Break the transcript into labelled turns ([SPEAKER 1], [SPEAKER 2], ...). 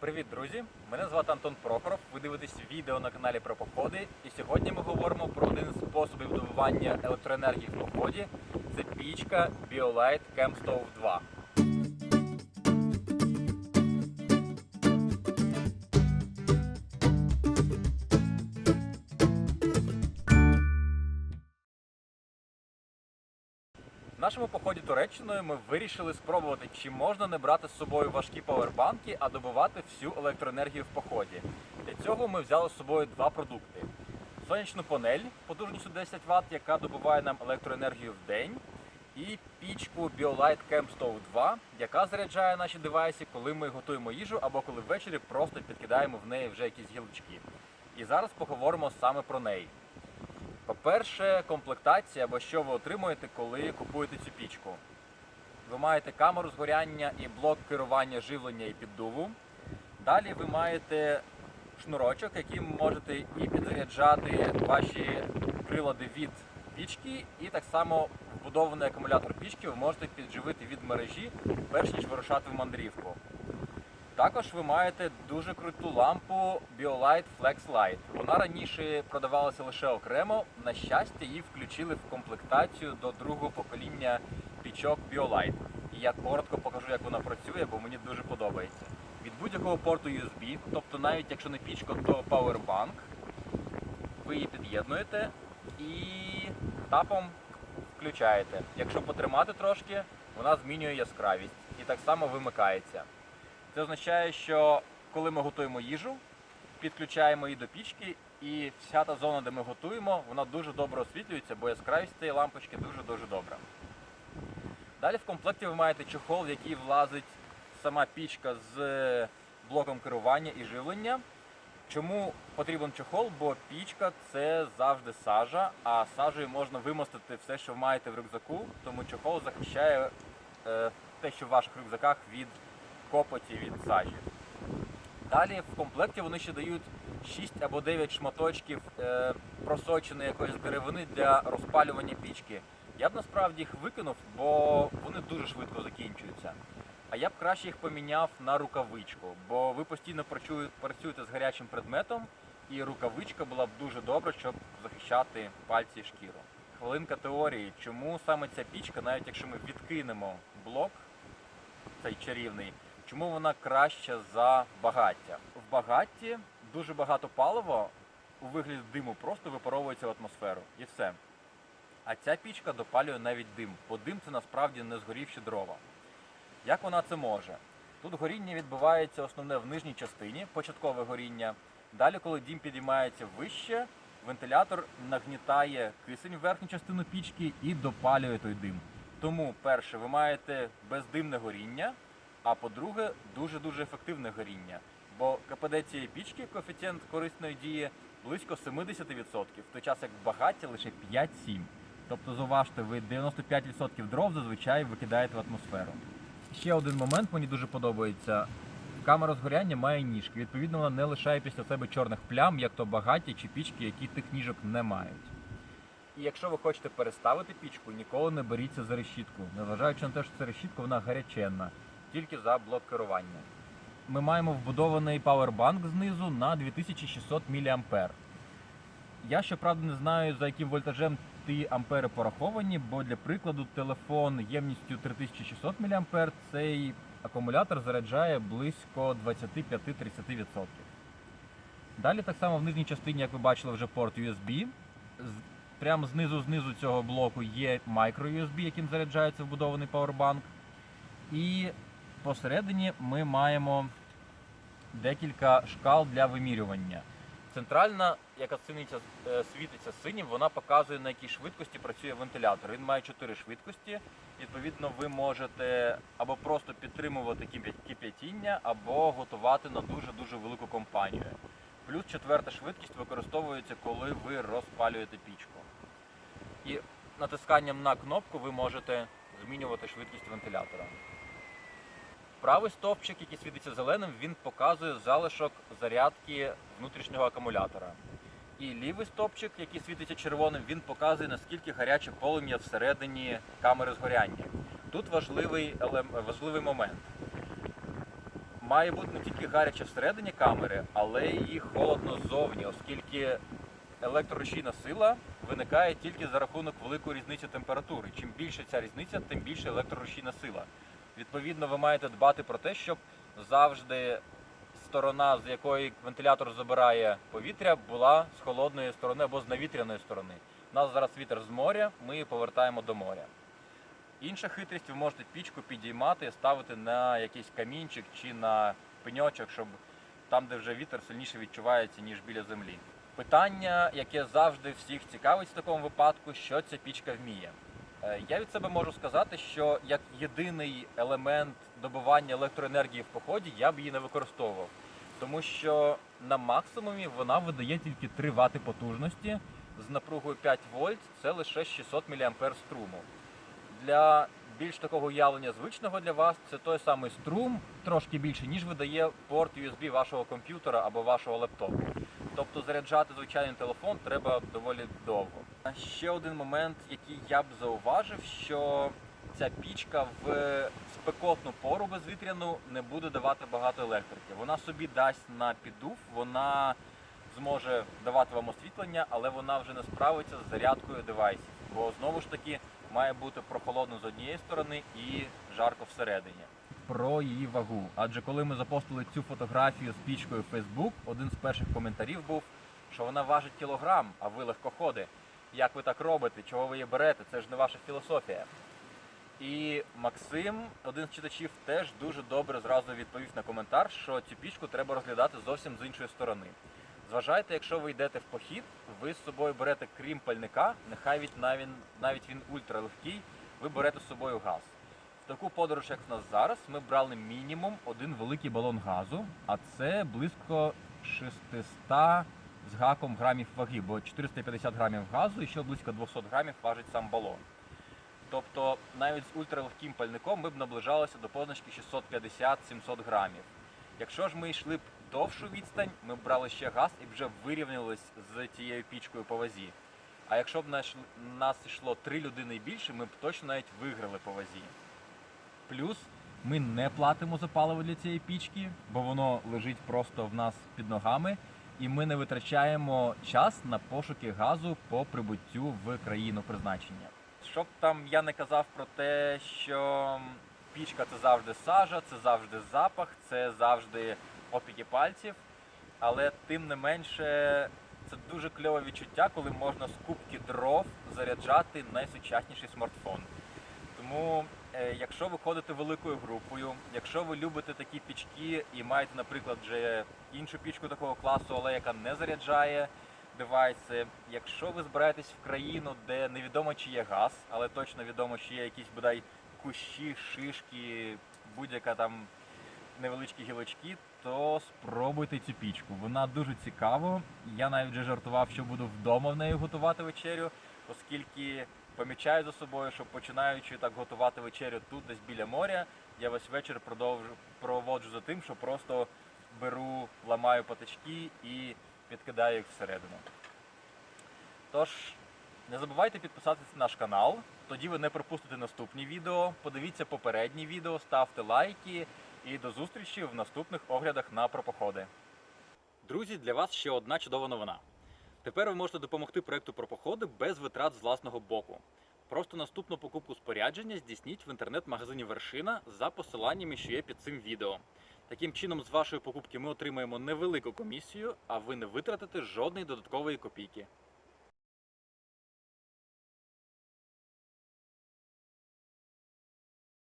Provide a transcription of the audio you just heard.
[SPEAKER 1] Привіт, друзі! Мене звати Антон Прохоров. Ви дивитесь відео на каналі про походи. І сьогодні ми говоримо про один з способів добування електроенергії в поході. Це пічка BioLite ChemStove 2. В нашому поході Туреччиною ми вирішили спробувати, чи можна не брати з собою важкі павербанки, а добувати всю електроенергію в поході. Для цього ми взяли з собою два продукти: сонячну панель потужністю 10 Вт, яка добуває нам електроенергію в день, і пічку BioLite ChemStove 2, яка заряджає наші девайси, коли ми готуємо їжу або коли ввечері просто підкидаємо в неї вже якісь гілочки. І зараз поговоримо саме про неї. По-перше, комплектація або що ви отримуєте, коли купуєте цю пічку. Ви маєте камеру згоряння і блок керування живлення і піддуву. Далі ви маєте шнурочок, яким можете і підзаряджати ваші прилади від пічки, і так само вбудований акумулятор пічки ви можете підживити від мережі, перш ніж вирушати в мандрівку. Також ви маєте дуже круту лампу BioLite Flex Light. Вона раніше продавалася лише окремо. На щастя, її включили в комплектацію до другого покоління пічок BioLite. І я коротко покажу, як вона працює, бо мені дуже подобається. Від будь-якого порту USB, тобто навіть якщо не пічка, то Powerbank, ви її під'єднуєте і тапом включаєте. Якщо потримати трошки, вона змінює яскравість і так само вимикається. Це означає, що коли ми готуємо їжу, підключаємо її до пічки, і вся та зона, де ми готуємо, вона дуже добре освітлюється, бо яскравість цієї лампочки дуже-дуже добра. Далі в комплекті ви маєте чохол, в який влазить сама пічка з блоком керування і живлення. Чому потрібен чохол? Бо пічка це завжди сажа, а сажею можна вимостити все, що ви маєте в рюкзаку, тому чохол захищає е, те, що в ваших рюкзаках від копоті від сажі. Далі в комплекті вони ще дають 6 або 9 шматочків е, просоченої якоїсь деревини для розпалювання пічки. Я б насправді їх викинув, бо вони дуже швидко закінчуються. А я б краще їх поміняв на рукавичку, бо ви постійно працюєте з гарячим предметом, і рукавичка була б дуже добра, щоб захищати пальці і шкіру. Хвилинка теорії, чому саме ця пічка, навіть якщо ми відкинемо блок, цей чарівний, чому вона краща за багаття? В багатті дуже багато палива у вигляді диму просто випаровується в атмосферу і все. А ця пічка допалює навіть дим, бо дим це насправді не згорівші дрова. Як вона це може? Тут горіння відбувається основне в нижній частині, початкове горіння. Далі, коли дім підіймається вище, вентилятор нагнітає кисень в верхню частину пічки і допалює той дим. Тому, перше, ви маєте бездимне горіння, а по-друге, дуже-дуже ефективне горіння. Бо КПД цієї пічки, коефіцієнт корисної дії, близько 70%, в той час як багаття лише 5-7. Тобто, зауважте, ви 95% дров зазвичай викидаєте в атмосферу. Ще один момент мені дуже подобається. Камера згоряння має ніжки. Відповідно, вона не лишає після себе чорних плям, як то багаття чи пічки, які тих ніжок не мають. І якщо ви хочете переставити пічку, ніколи не беріться за решітку, незважаючи на те, що ця решітка вона гаряченна, тільки за блок керування. Ми маємо вбудований павербанк знизу на 2600 мА. Я щоправда не знаю, за яким вольтажем ті ампери пораховані, бо для прикладу телефон ємністю 3600 мА цей акумулятор заряджає близько 25-30%. Далі так само в нижній частині, як ви бачили, вже порт USB. Прямо знизу знизу цього блоку є micro-USB, яким заряджається вбудований павербанк. І посередині ми маємо декілька шкал для вимірювання. Центральна, яка світиться, е, світиться синім, вона показує на якій швидкості працює вентилятор. Він має 4 швидкості. Відповідно, ви можете або просто підтримувати кип'ятіння, або готувати на дуже-дуже велику компанію. Плюс четверта швидкість використовується, коли ви розпалюєте пічку. І натисканням на кнопку ви можете змінювати швидкість вентилятора. Правий стовпчик, який світиться зеленим, він показує залишок зарядки внутрішнього акумулятора. І лівий стовпчик, який світиться червоним, він показує, наскільки гаряче полум'я всередині камери згоряння. Тут важливий, важливий момент. Має бути не тільки гаряче всередині камери, але й холодно ззовні, оскільки електрорушійна сила виникає тільки за рахунок великої різниці температури. Чим більше ця різниця, тим більше електрорушійна сила. Відповідно, ви маєте дбати про те, щоб завжди сторона, з якої вентилятор забирає повітря, була з холодної сторони або з навітряної сторони. У нас зараз вітер з моря, ми її повертаємо до моря. Інша хитрість, ви можете пічку підіймати ставити на якийсь камінчик чи на пеньочок, щоб там, де вже вітер сильніше відчувається, ніж біля землі. Питання, яке завжди всіх цікавить в такому випадку, що ця пічка вміє. Е, Я від себе можу сказати, що як єдиний елемент добування електроенергії в поході я б її не використовував, тому що на максимумі вона видає тільки 3 Вт потужності з напругою 5 вольт, це лише 600 мА струму. Для більш такого уявлення звичного для вас це той самий струм, трошки більше, ніж видає порт USB вашого комп'ютера або вашого лептопу. Тобто заряджати звичайний телефон треба доволі довго. Ще один момент, який я б зауважив, що ця пічка в спекотну пору безвітряну не буде давати багато електрики. Вона собі дасть на піддув, вона зможе давати вам освітлення, але вона вже не справиться з зарядкою девайсів. Бо знову ж таки має бути прохолодно з однієї сторони і жарко всередині. Про її вагу. Адже коли ми запостили цю фотографію з пічкою в Facebook, один з перших коментарів був, що вона важить кілограм, а ви легкоходи. Як ви так робите? Чого ви її берете? Це ж не ваша філософія. І Максим, один з читачів, теж дуже добре зразу відповів на коментар, що цю пічку треба розглядати зовсім з іншої сторони. Зважайте, якщо ви йдете в похід, ви з собою берете крім пальника, нехай навіть, навіть він ультралегкий, ви берете з собою газ. Таку подорож, як в нас зараз, ми брали мінімум один великий балон газу, а це близько 600 з гаком грамів ваги, бо 450 грамів газу і ще близько 200 грамів важить сам балон. Тобто навіть з ультралегким пальником ми б наближалися до позначки 650-700 грамів. Якщо ж ми йшли б довшу відстань, ми б брали ще газ і вже вирівнялись з тією пічкою по вазі. А якщо б нас йшло три людини більше, ми б точно навіть виграли по вазі. Плюс ми не платимо за паливо для цієї пічки, бо воно лежить просто в нас під ногами, і ми не витрачаємо час на пошуки газу по прибуттю в країну призначення. Щоб там я не казав про те, що пічка це завжди сажа, це завжди запах, це завжди опіки пальців. Але тим не менше, це дуже кльове відчуття, коли можна з кубки дров заряджати найсучасніший смартфон. Тому, якщо ви ходите великою групою, якщо ви любите такі пічки і маєте, наприклад, вже іншу пічку такого класу, але яка не заряджає девайси, якщо ви збираєтесь в країну, де невідомо чи є газ, але точно відомо, що є якісь бодай кущі, шишки, будь-яка там невеличкі гілочки, то спробуйте цю пічку. Вона дуже цікава. Я навіть вже жартував, що буду вдома в неї готувати вечерю, оскільки помічаю за собою, що починаючи так готувати вечерю тут, десь біля моря, я весь вечір продовжу проводжу за тим, що просто беру, ламаю патички і підкидаю їх всередину. Тож, не забувайте підписатися на наш канал, тоді ви не пропустите наступні відео. Подивіться попередні відео, ставте лайки і до зустрічі в наступних оглядах на пропоходи. Друзі, для вас ще одна чудова новина. Тепер ви можете допомогти проекту про походи без витрат з власного боку. Просто наступну покупку спорядження здійсніть в інтернет-магазині Вершина за посиланнями, що є під цим відео. Таким чином, з вашої покупки ми отримаємо невелику комісію, а ви не витратите жодної додаткової копійки.